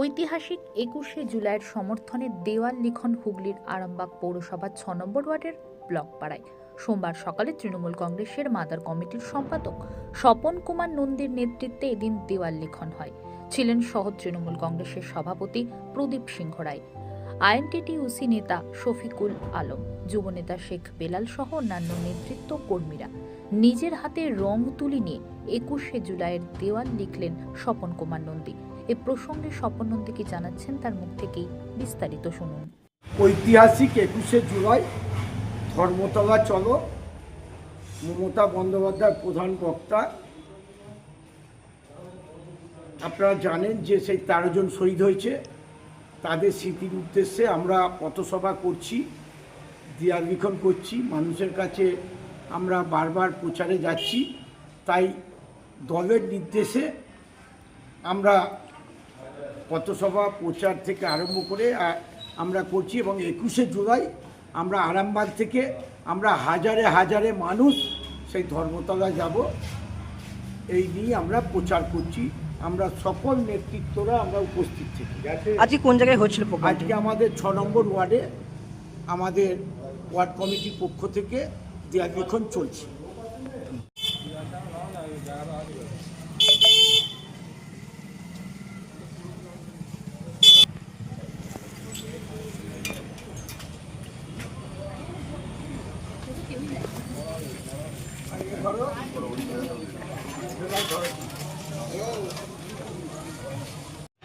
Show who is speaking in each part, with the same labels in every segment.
Speaker 1: ঐতিহাসিক একুশে জুলাইয়ের সমর্থনে দেওয়াল লিখন হুগলির আরামবাগ পৌরসভার ছ নম্বর ওয়ার্ডের ব্লক পাড়ায় সোমবার সকালে তৃণমূল কংগ্রেসের মাদার কমিটির সম্পাদক স্বপন কুমার নন্দীর নেতৃত্বে এদিন দেওয়াল লিখন হয়। ছিলেন সহ তৃণমূল কংগ্রেসের সভাপতি প্রদীপ সিংহ রায়। আইএনটিটিউসি নেতা শফিকুল আলম, যুবনেতা শেখ বেলাল সহ অন্যান্য নেতৃত্ব কর্মীরা নিজের হাতে রং তুলি নিয়ে একুশে জুলাইয়ের দেওয়াল লিখলেন স্বপন কুমার নন্দী। এ প্রসঙ্গে স্বপন নন্দী কি জানাচ্ছেন তার মুখ থেকেই বিস্তারিত শুনুন।
Speaker 2: ঐতিহাসিক একুশে জুলাই, ধর্মতলা চলো, মমতা বন্দ্যোপাধ্যায় প্রধান বক্তা। আপনারা জানেন যে সেই তেরো জন শহীদ হয়েছে। তাদের স্মৃতির উদ্দেশ্যে আমরা পথসভা করছি লিখন করছি, মানুষের কাছে আমরা বারবার প্রচারে যাচ্ছি। তাই দলের নির্দেশে আমরা পথসভা প্রচার থেকে আরম্ভ করে আমরা করছি এবং একুশে জুলাই আমরা আরামবাগ থেকে আমরা হাজারে হাজারে মানুষ সেই ধর্মতলা যাব। এই নিয়ে আমরা প্রচার করছি। আমরা সকল নেতৃত্বরা আমরা উপস্থিত থাকি।
Speaker 3: আজকে কোন জায়গায় হচ্ছিল
Speaker 2: আজকে আমাদের ছ নম্বর ওয়ার্ডে আমাদের ওয়ার্ড কমিটির পক্ষ থেকে লিখন চলছে।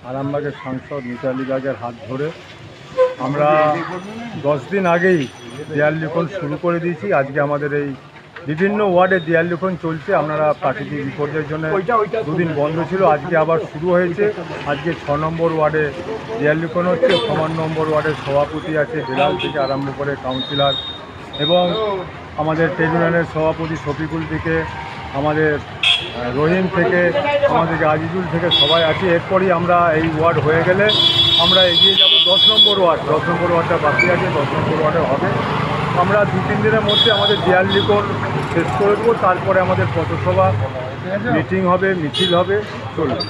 Speaker 4: আরামবাগের সাংসদ মিতালি বাগের হাত ধরে আমরা দশ দিন আগেই দেয়াল লিখন শুরু করে দিয়েছি। আজকে আমাদের এই বিভিন্ন ওয়ার্ডে দেয়াল লিখন চলছে। আপনারা প্রাকৃতিক বিপর্যয়ের জন্য দুদিন বন্ধ ছিল, আজকে আবার শুরু হয়েছে। আজকে ছ নম্বর ওয়ার্ডে দেয়াল লিখন হচ্ছে। সমান নম্বর ওয়ার্ডের সভাপতি আছে বেলাল থেকে আরম্ভ করে কাউন্সিলর এবং আমাদের ট্রেড ইউনিয়নের সভাপতি শফিকুল থেকে আমাদের রহিম থেকে আমাদের আজিজুল থেকে সবাই আছি। এরপরই আমরা এই ওয়ার্ড হয়ে গেলে আমরা এগিয়ে যাব দশ নম্বর ওয়ার্ড। দশ নম্বর ওয়ার্ডটা বাকি আছে দশ নম্বর ওয়ার্ডে হবে। আমরা দু তিন দিনের মধ্যে আমাদের দেয়াল লিখন শেষ করে দেবো। তারপরে আমাদের পথসভা মিটিং হবে মিছিল হবে চলবে।